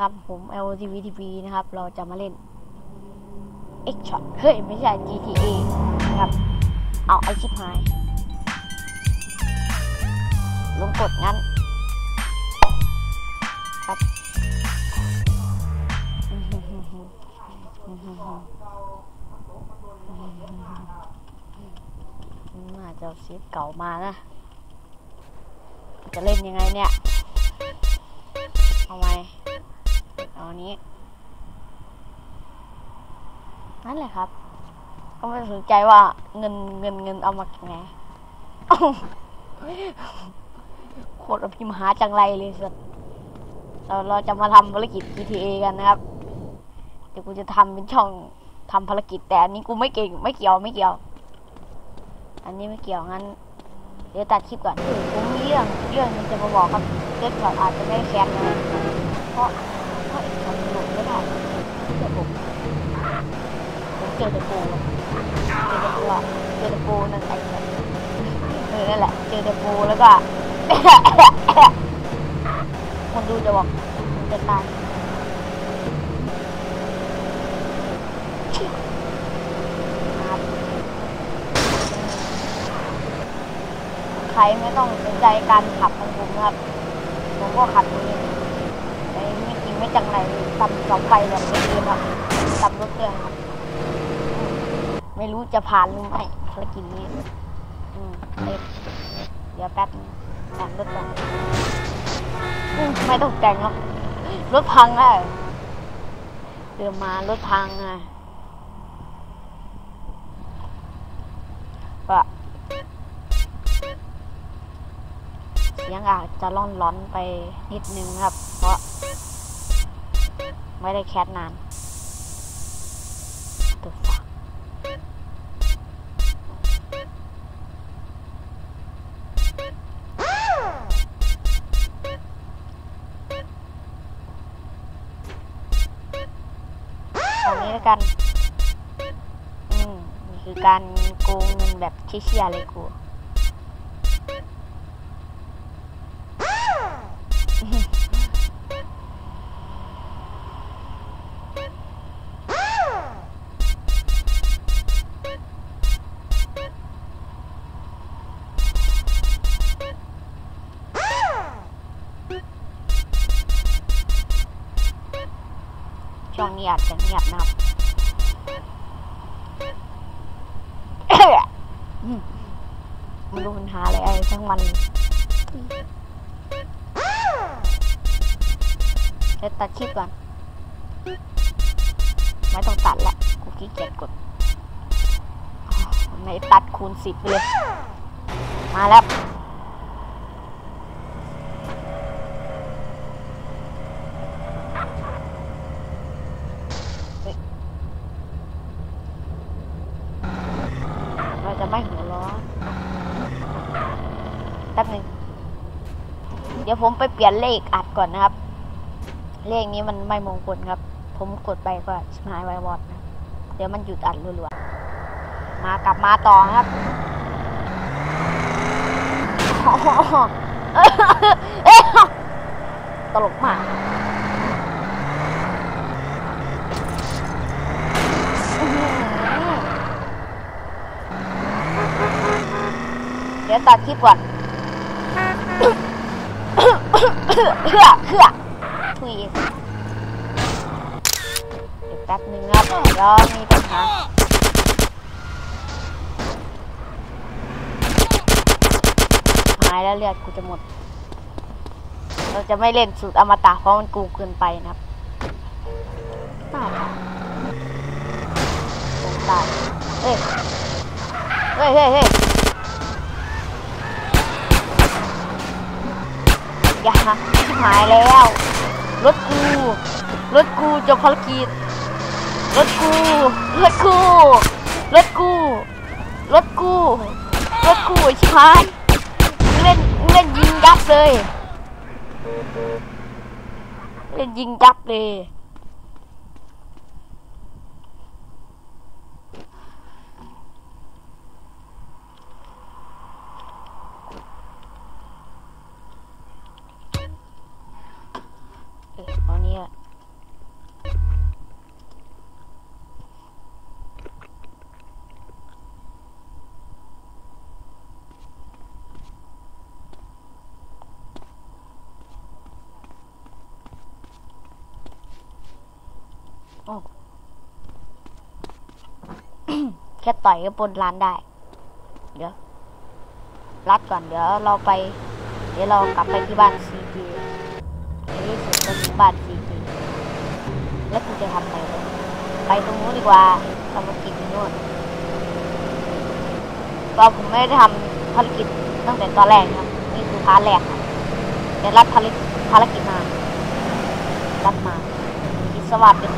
ครับ ผม LTVTV นะครับ เราจะมาเล่น X Shot เฮ้ย ไม่ใช่ GTA นะครับ เอาไอชิปหาย ลงกดงั้นครับน่าจะเอาซีฟเก่ามานะ จะเล่นยังไงเนี่ย เอาไว้ เอาอันนี้ นั่นแหละครับ ก็ไม่สนใจว่าเงินเงินเงินเอามาจากไหนโคตรอภิมหาจังไรเลยสัสเราเราจะมาทำภารกิจ GTA กันนะครับ เดี๋ยวกูจะทำเป็นช่องทำภารกิจแต่อันนี้กูไม่เก่งไม่เกี่ยวไม่เกี่ยว อันนี้ไม่เกี่ยวงั้น เดี๋ยวตัดคลิปก่อนผมมีเรื่องเรื่องหนึงจะมาบอกครับเกิดก่อนอาจจะไม่แคสนะเพราะ เพราะอีกคนหลบไม่ได้เดี๋ยวผมผมเจอตะปูเจอตะปูอะเจอตะปูนั่นไอ้เลยเออนั่นแหละ เจอตะปูแล้วก็คนดูจะบอกจะตายใครไม่ต้องสนใจการขับของผมครับ ผมก็ขับอย่างนี้แต่ ไม่จังไรตำเสาไฟแบบไม่ดีครับตำรถเครื่องครับ ไม่รู้จะผ่านหรือไม่ภารกิจนี้อืมเดี๋ยวแป๊บแต่งรถก่อนไม่ต้องแต่งหรอกรถพังแล้วเดินมารถพังอะก็เสียงอาจจะล่อนร้อนๆไปนิดนึงครับ ไม่ได้แคสนานตัวกตอนนี้แล้วกันอืมนี่คือการโกงเงินแบบเชี่ยๆเลยกู ช่วงนี้อาจะเงียบนะครับมไม่รู้ปัญหาอะไรไอ้ทั้งมันเดี๋ยวตัดคลิปก่อนไม่ต้องตัดละกูขี้เกียจกดไหนตัดคูณสิบเลย มาแล้ว เราจะไม่หัวร้อนแป๊บหนึง เดี๋ ยวผมไปเปลี่ยนเลขอัดก่อนนะครับ เลขนี้มันไม่มงคลครับ ผมกดไปก็ชิบหายไววอดนะ เดี๋ยวมันหยุดอัดรัวๆ มากลับมาต่อครับตลกมากเดี๋ยวตัดคลิปก่อน เฮือเฮือทุยเดี๋ยวแป๊บนึงครับเดี๋ยวมีปัญหาหายแล้วเลือดกูจะหมด เราจะไม่เล่นสูตรอมตะเพราะมันกูเกินไปนะครับน่าจะคงตายเอ้ยเฮ้ยเฮ้ยเฮ้ย อย่าหายแล้ว รถกู รถกูจบภารกิจ รถกู รถกู รถกู รถกู รถกูชิบหายเล่นเล่นยิงยับเลย เล่นยิงยับเลย เออเอานี้อะ โอ้ แค่ต่อยก็ปนร้านได้ เดี๋ยว รัดก่อน เดี๋ยวเราไป เดี๋ยวเรากลับไปที่บ้านซีพีนที่สุดก็ถึงบ้านซีพีแล้วกูจะทำไงไปตรงนู้นดีกว่าทำภารกิจนู่นก็ผมไม่ได้ทำภารกิจตั้งแต่ตอนแรกครับ นี่คือพาร์ทแรกครับเดี๋ยวรัดภารกิจภารกิจมา รัดมาคิดสวัสดิ์เป็น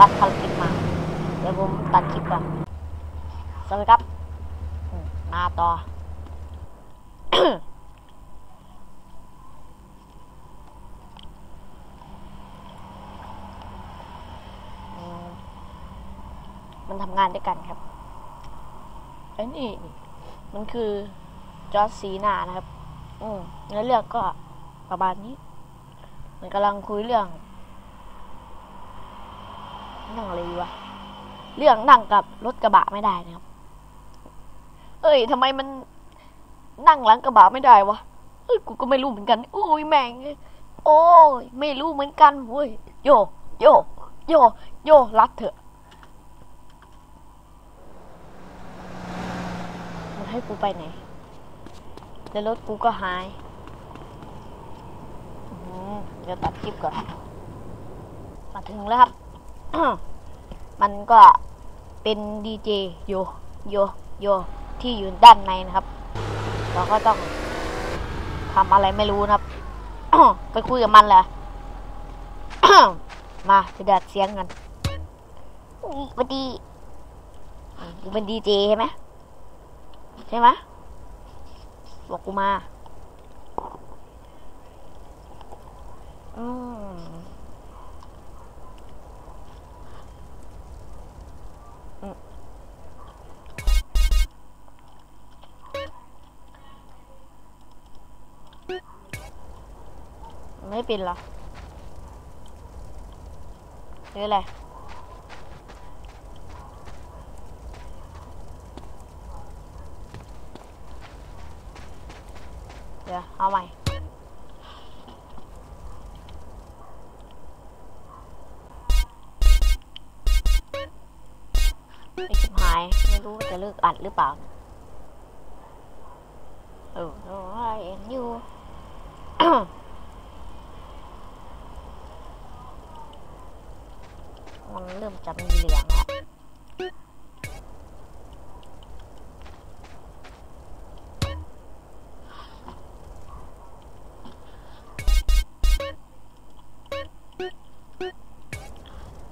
รัดภารกิจมา เดี๋ยวผมตัดคลิปก่อน สวัสดีครับ มาต่อ มันทำงานด้วยกันครับไอ้นี่ มันคือจอร์จซีนานะครับ อืมเนื้อเรื่องก็ประมาณนี้ มันกำลังคุยเรื่อง นั่งอะไรวะเรื่องนั่งกับรถกระบะไม่ได้นะครับ เอ้ยทำไมมันนั่งหลังกระบะไม่ได้วะเอ้ยกูก็ไม่รู้เหมือนกันโอ้ยแม่งโอ้ยไม่รู้เหมือนกันเว้ยโยโยโยโยรัดเถอะมันให้กูไปไหนแล้วรถกูก็หายเดี๋ยวตัดคลิปก่อน มาถึงแล้วครับ มันก็เป็นดีเจโยโยโยที่อยู่ด้านในนะครับ เราก็ต้องทำอะไรไม่รู้นะครับ ไปคุยกับมันเลยมาไปดัดเสียงกันนี่สวัสดีอืมกูเป็นดีเจใช่ไหมใช่ไหมบอกกูมา อืม ไม่เป็นหรอหรืออะไรเดี๋ยวเอาใหม่ไอชิบหาย ไม่รู้จะเลิกอัดหรือเปล่า เออโอ้ยเอ็นอยู่ มันเริ่มจะมีเหลืองแล้ว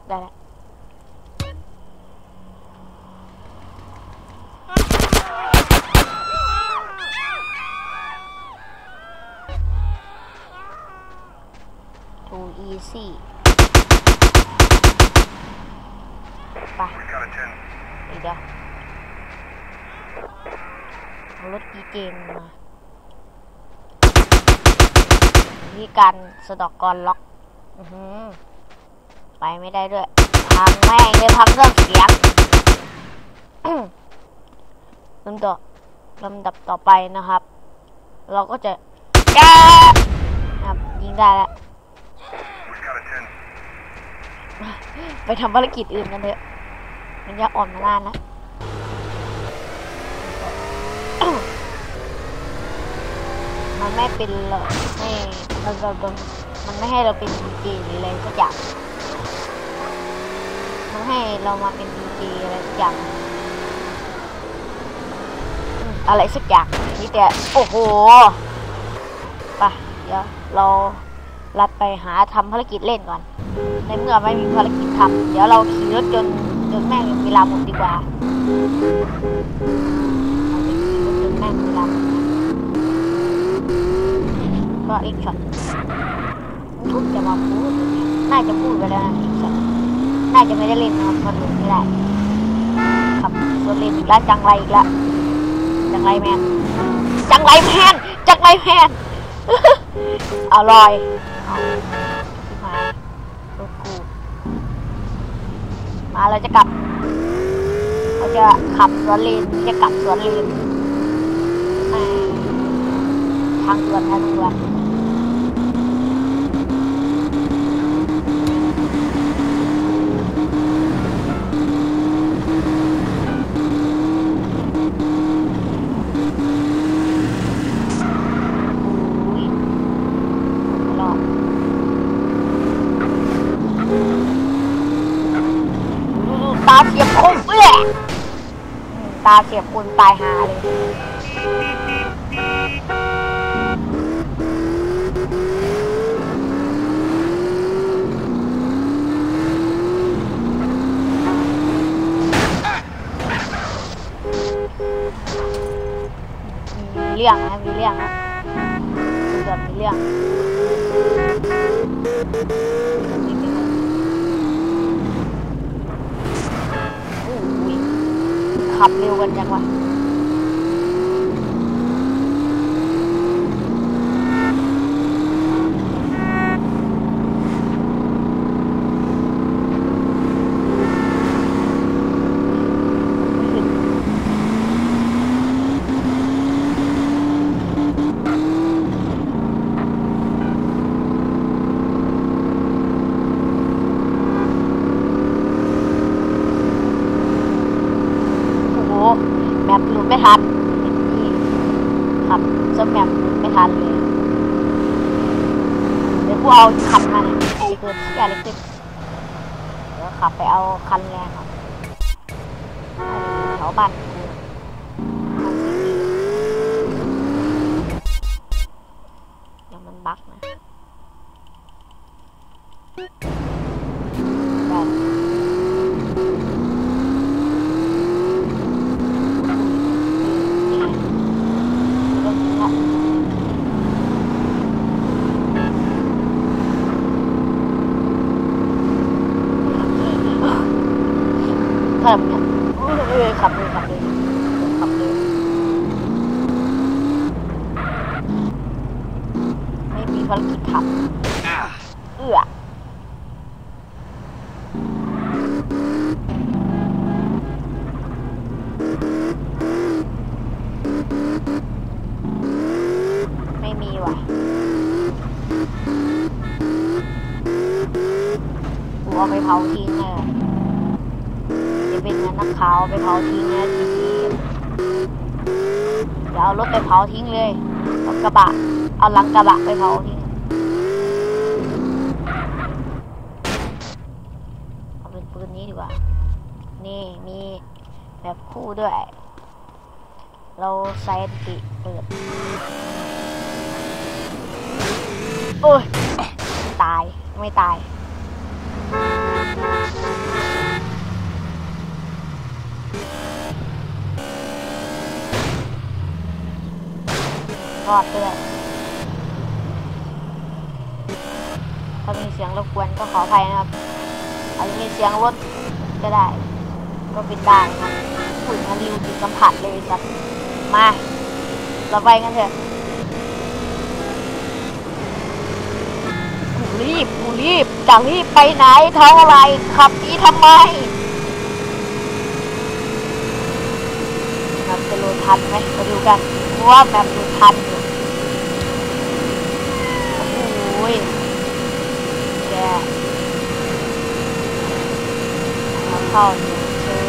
ได้แล้ว too easy ไปอีกเดี๋ยวเอารถอีเจนมาที่การสะดอกกรล็อกอไปไม่ได้ด้วยพังแม่งเลยพังเครื่องเสียงลำดับลำดับต่อไปนะครับ เราก็จะแกครับยิงได้แล้วไปทำภารกิจอื่นกันเถอะ มันยาอ่อนมานานแล้วมันไม่เป็นหรอกไม่เราเรามันไม่ให้เราเป็นดีเจหรืออะไรสักอย่างมันให้เรามาเป็นดีเจอะไรสักอย่างอืมอะไรสักอย่างนี่แต่โอ้โหไปเดี๋ยวเราลัดไปหาทำภารกิจเล่นก่อน ในเมื่อไม่มีภารกิจทำเดี๋ยวเราขี่รถจน จนแม่งเวลาหมดดีกว่าเราจะขี่รถจนแม่งเวลาหมดก็อีกช็อตทุกจะมาพูดน่าจะพูดไปแล้วนะอีกช็อตน่าจะไม่ได้เล่นนะครับมันหลุดไม่ได้ขับส่วนเล่นอีกแล้วจังไรอีกแล้วจังไรแมนจังไรแมนจังไรแมนอร่อยเอาชิบหาย รถกู มาเราจะกลับ เราจะขับสวนเลนจะกลับสวนเลนทางสวนทางสวน ตาเสียบคุณตายหาเลยมีเรื่องนะมีเรื่องนะเกือบมีเรื่อง ขับเร็วกันจังวะ แมปหลุดไม่ทันนี่ขับจนแมปหลุดไม่ทันเลยเดี๋ยวกูเอาขับมาเนี่ยไอ้เกิดที่อะไรติดเดี๋ยวขับไปเอาคันแรงครับแถวบ้านสีเดี๋ยวมันบั๊กนะได้นี่ไงรถขับ ขับเออขับเลยขับเลยขับเลยไม่มีภารกิจทำเอื้อไม่มีว่ะกู เป็นเงินนักข่าวไปเผาทิ้งนะทีทีเดี๋ยวเอารถไปเผาทิ้งเลยเอากระบะ เอาหลังกระบะไปเผาทิ้งเอาเป็นปืนนี้ดีกว่า นี่มีแบบคู่ด้วย เราใส่ติเปิด โอ้ย ตาย ไม่ตาย รอดด้วย ถ้ามีเสียงรบกวนก็ขออภัยนะครับ อาจจะมีเสียงรถก็ได้ ก็เป็นได้นะครับฝุ่นมันริวจิตสัมผัสเลยสัตว์มาเราไปกันเถอะกูรีบกูรีบจะรีบไปไหนเท่าไรขับนี้ทำไมครับจะโหลดทันไหมมาดูกันเพราะว่าแบบโหลดทันอยู่โอ้ยแก มาเข้าเนี่ยเจอ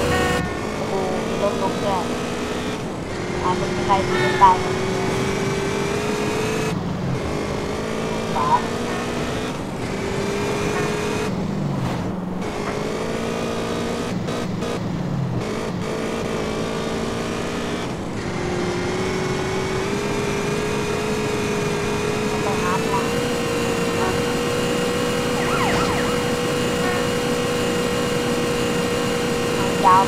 โอ้โหมีรถลงด้วยอาจจะมีใครที่เป็นตายไหมสามไปหาทางยาว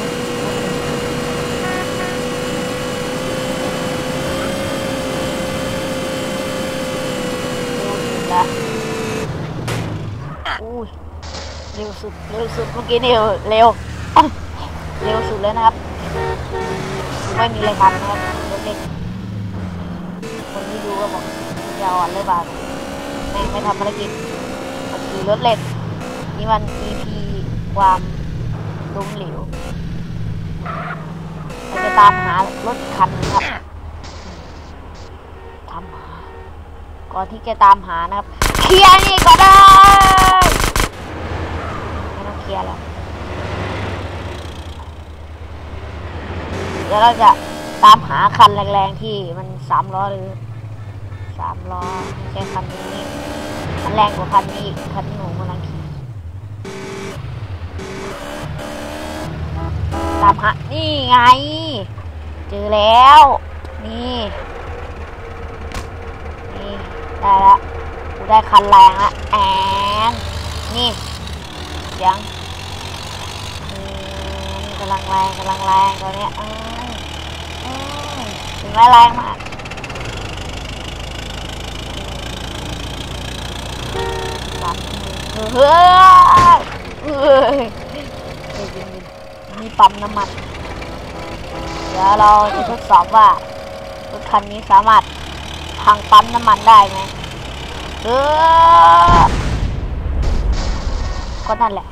แล้วอุ้ยเร็ว สุดเร็วสุดเมื่อกี้นี่เร็วเร็วสุดเลยนะครับ ไม่มีอะไรทำนะครับรถเล็กคนที่ดูก็บอกจะอ่อนเลยบาทไม่ไม่ทำภารกิจมันคือรถเล็กนี่มัน EP ความล้มเหลวเราจะตามหารถคันนึงครับตามหาก่อนที่จะตามหานะครับ เคลียร์นี่ก็ได้ ไม่ต้องเคลียร์แล้วเดี๋ยวเราจะตามหาคันแรงๆที่มันสามล้อหรือสามล้อไม่ใช่คันนี้มันแรงกว่าคันนี้อีกคันที่ผมกำลังขี่ตามหานี่ไง เจอแล้ว นี่นี่ได้ละกูได้คันแรงละแอนนี่เสียงำลังแรงกำลังแรงตัวเนี้ยอืมอืมถึงแรงแรงมากปั๊มเฮ้ยเฮ้ยเฮ้ยมีปั๊มน้ำมัน เดี๋ยวเราจะทดสอบว่ารถคันนี้สามารถพังปั๊มน้ำมันได้ไหมเออก็นั่นแหละ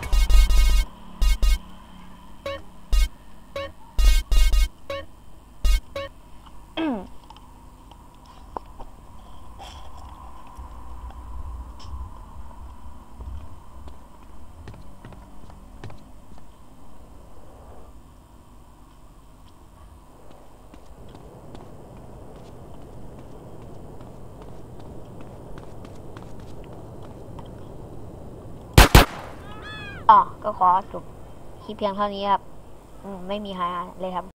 ก็ขอจบคลิปเพียงเท่านี้ครับ ไม่มีหายเลยครับ